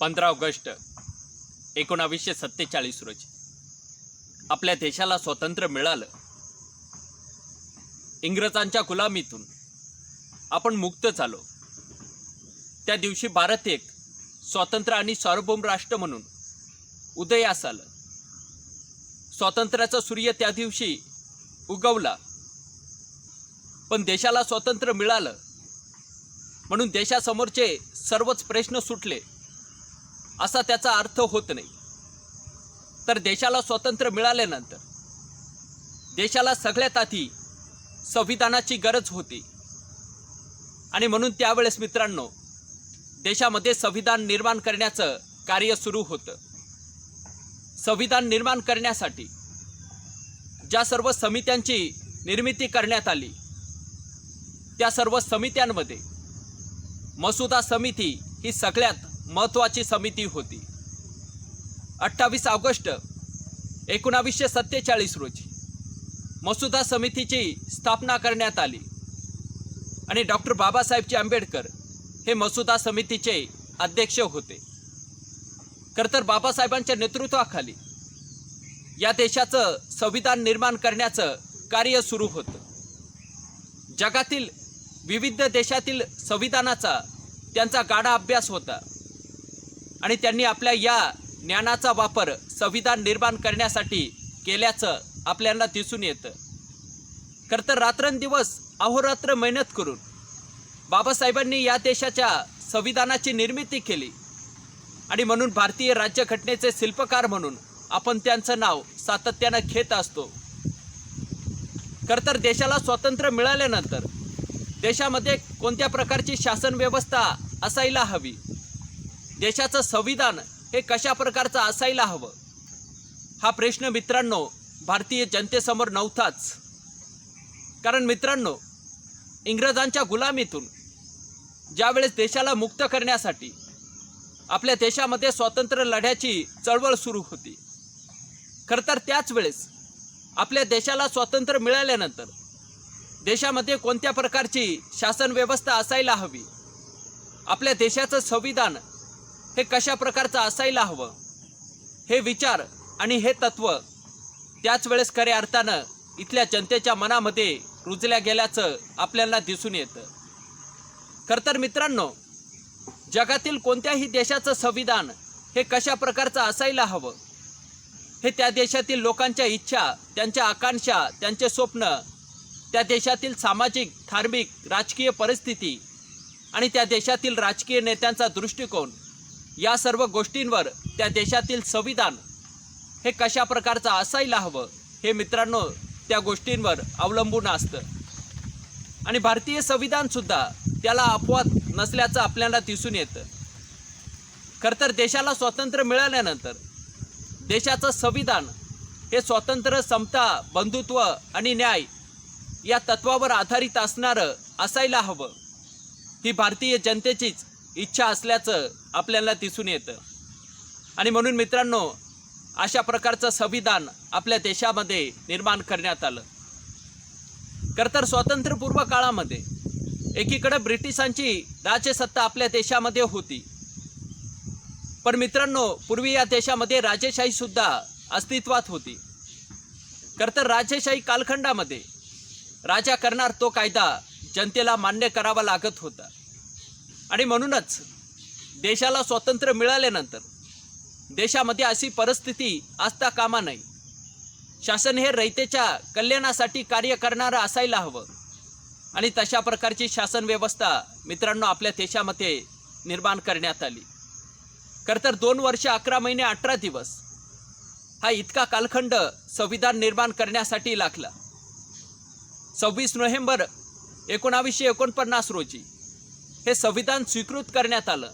पंधरा ऑगस्ट एकोणावीसशे सत्तेचाळीस रोजी. आपल्या देशाला स्वातंत्र्य मिळालं. इंग्रजांच्या गुलामीतून आपण मुक्त झालो. त्या दिवशी भारत एक स्वतंत्र आणि सार्वभौम राष्ट्र म्हणून उदयास आलं. स्वातंत्र्याचा सूर्य त्या दिवशी उगवला. पण देशाला स्वातंत्र्य मिळालं. म्हणून देशासमोरचे सर्वच प्रश्न सुटले. असा त्याचा अर्थ होत नाही. तर देशाला स्वातंत्र्य मिळाल्यानंतर देशाला सगळ्यात आधी संविधानाची गरज होती. आणि म्हणून त्यावेळेस मित्रांनो देशामध्ये संविधान निर्माण करण्याचं कार्य सुरू होतं. संविधान निर्माण करण्यासाठी ज्या सर्व समित्यांची निर्मिती करण्यात आली त्या सर्व समित्यांमध्ये मसुदा समिती ही सगळ्यात महत्त्वाची समिती होती. अठ्ठावीस ऑगस्ट एकोणावीसशे सत्तेचाळीस रोजी मसुदा समितीची स्थापना करण्यात आली आणि डॉक्टर बाबासाहेबजी आंबेडकर हे मसुदा समितीचे अध्यक्ष होते. खरं तर बाबासाहेबांच्या नेतृत्वाखाली या देशाचं संविधान निर्माण करण्याचं कार्य सुरू होतं. जगातील विविध देशातील संविधानाचा त्यांचा गाढा अभ्यास होता. आणि त्यांनी आपल्या या ज्ञानाचा वापर संविधान निर्माण करण्यासाठी केल्याचं आपल्याला दिसून येतं. खरं तर रात्रंदिवस अहोरात्र मेहनत करून बाबासाहेबांनी या देशाच्या संविधानाची निर्मिती केली. आणि म्हणून भारतीय राज्यघटनेचे शिल्पकार म्हणून आपण त्यांचं नाव सातत्यानं घेत असतो. खरं तर देशाला स्वातंत्र्य मिळाल्यानंतर देशामध्ये कोणत्या प्रकारची शासन व्यवस्था असायला हवी? देशाचं संविधान हे कशा प्रकारचं असायला हवं? हा प्रश्न मित्रांनो भारतीय जनतेसमोर नव्हताच. कारण मित्रांनो इंग्रजांच्या गुलामीतून ज्यावेळेस देशाला मुक्त करण्यासाठी आपल्या देशामध्ये स्वातंत्र्य लढ्याची चळवळ सुरू होती खरं तर त्याच वेळेस आपल्या देशाला स्वातंत्र्य मिळाल्यानंतर देशामध्ये कोणत्या प्रकारची शासन व्यवस्था असायला हवी? आपल्या देशाचं संविधान हे कशा प्रकारचं असायला हवं? हे विचार आणि हे तत्व त्याच वेळेस खऱ्या अर्थानं इथल्या जनतेच्या मनामध्ये रुजल्या गेल्याचं आपल्याला दिसून येतं. खरं तर मित्रांनो जगातील कोणत्याही देशाचं संविधान हे कशा प्रकारचं असायला हवं? हे त्या देशातील लोकांच्या इच्छा त्यांच्या आकांक्षा त्यांचे स्वप्न त्या देशातील सामाजिक धार्मिक राजकीय परिस्थिती आणि त्या देशातील राजकीय नेत्यांचा दृष्टिकोन या सर्व गोष्टींवर त्या देशातील संविधान हे कशा प्रकारचं असायला हवं हे मित्रांनो त्या गोष्टींवर अवलंबून असतं. आणि भारतीय संविधानसुद्धा त्याला अपवाद नसल्याचं आपल्याला दिसून येतं. खरं तर देशाला स्वातंत्र्य मिळाल्यानंतर देशाचं संविधान हे स्वातंत्र्य समता बंधुत्व आणि न्याय या तत्वावर आधारित असणारं असायला हवं. ही भारतीय जनतेचीच इच्छा असल्याचं आपल्याला दिसून येतं. आणि म्हणून मित्रांनो अशा प्रकारचं संविधान आपल्या देशामध्ये निर्माण करण्यात आलं. खरं तर स्वातंत्र्यपूर्व काळामध्ये एकीकडे ब्रिटिशांची राजसत्ता आपल्या देशामध्ये होती. पण मित्रांनो पूर्वी या देशामध्ये राजेशाही सुद्धा अस्तित्वात होती. खरं तर राजेशाही कालखंडामध्ये राजा करणार तो कायदा जनतेला मान्य करावा लागत होता. आणि म्हणूनच देशाला स्वातंत्र्य मिळाल्यानंतर देशामध्ये अशी परिस्थिती असता कामा नये शासन हे रयतेच्या कल्याणासाठी कार्य करणारं असायला हवं. आणि तशा प्रकारची शासन व्यवस्था मित्रांनो आपल्या देशामध्ये निर्माण करण्यात आली. खरं तर दोन वर्ष अकरा महिने अठरा दिवस हा इतका कालखंड संविधान निर्माण करण्यासाठी लागला. सव्वीस नोव्हेंबर एकोणावीसशे एकोणपन्नास रोजी हे संविधान स्वीकृत करण्यात आलं.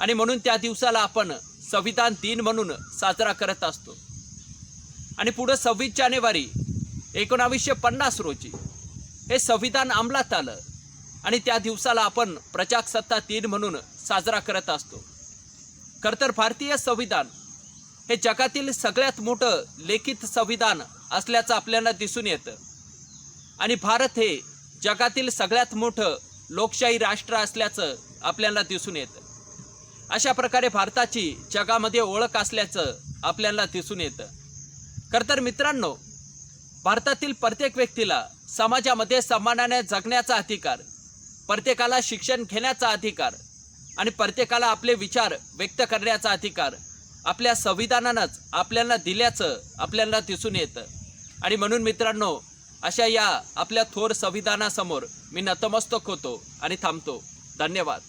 आणि म्हणून त्या दिवसाला आपण संविधान दिन म्हणून साजरा करत असतो. आणि पुढं सव्वीस जानेवारी एकोणावीसशे पन्नास रोजी हे संविधान अंमलात आलं. आणि त्या दिवसाला आपण प्रजासत्ता दिन म्हणून साजरा करत असतो. खरं तर भारतीय संविधान हे जगातील सगळ्यात मोठं लेखित संविधान असल्याचं आपल्याला दिसून येतं. आणि भारत हे जगातील सगळ्यात मोठं लोकशाही राष्ट्र असल्याचं आपल्याला दिसून येतं. अशा प्रकारे भारताची जगामध्ये ओळख असल्याचं आपल्याला दिसून येतं. खरं तर मित्रांनो भारतातील प्रत्येक व्यक्तीला समाजामध्ये सन्मानाने जगण्याचा अधिकार प्रत्येकाला शिक्षण घेण्याचा अधिकार आणि प्रत्येकाला आपले विचार व्यक्त करण्याचा अधिकार आपल्या संविधानानंच आपल्याला दिल्याचं आपल्याला दिसून येतं. आणि म्हणून मित्रांनो अशा या आपल्या थोर संविधानासमोर मी नतमस्तक होतो आणि थांबतो. धन्यवाद.